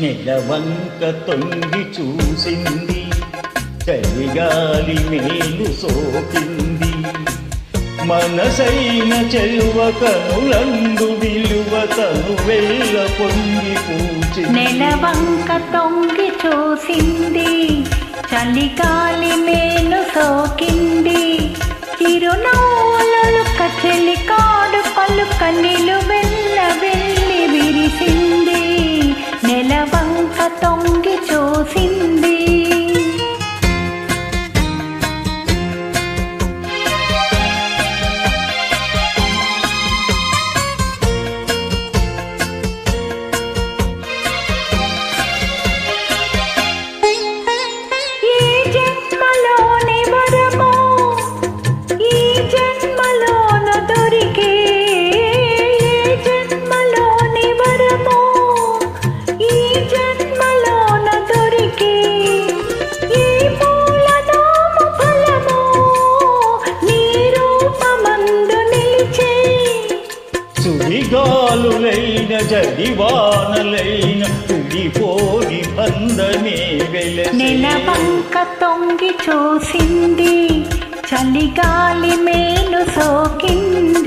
నెలవంక తొంగి చూసింది చలిగాలి మేలు సోకింది. మనసైన చెలువ కనులందు విలువ తను వెళ్ళ పొంగి పూచి నెలవంక తొంగి చూసింది చలిగాలి మేలు సోకింది. చిరునవ్వులొలుక చెలికాడు పలుక నిలువెల్ల తొంగి చూసింది. సుడిగాలులైన జడివానలైన విడిపోని బంధమే వెలసే. నెలవంక తొంగి చూసింది చలిగాలి మేను సోకింది.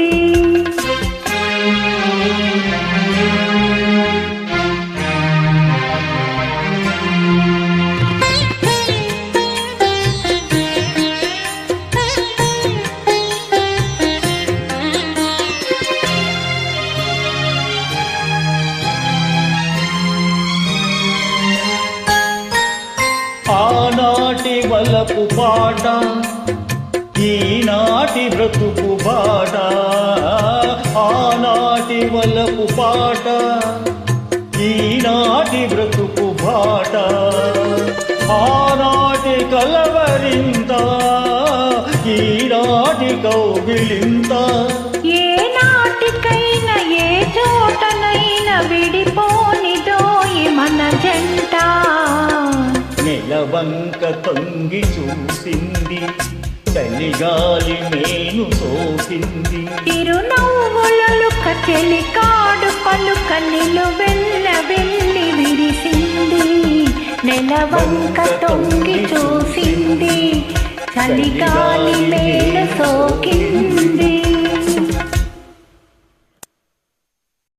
నాటి వలపు పాట ఈనాటి బ్రతుకు బాట. ఆనాటి వలపు పాట ఈనాటి బ్రతుకు బాట. ఆనాటి కలవరింత ఈనాటి కౌగిలింత. నెలవంక తొంగి చూసింది చలిగాలి మేను సోకింది. తిరునవ్వులలు కచెలి కాడు పలుక నిలువెల్ల వెళ్ళి విరిసింది. నెలవంక తొంగి చూసింది చలిగా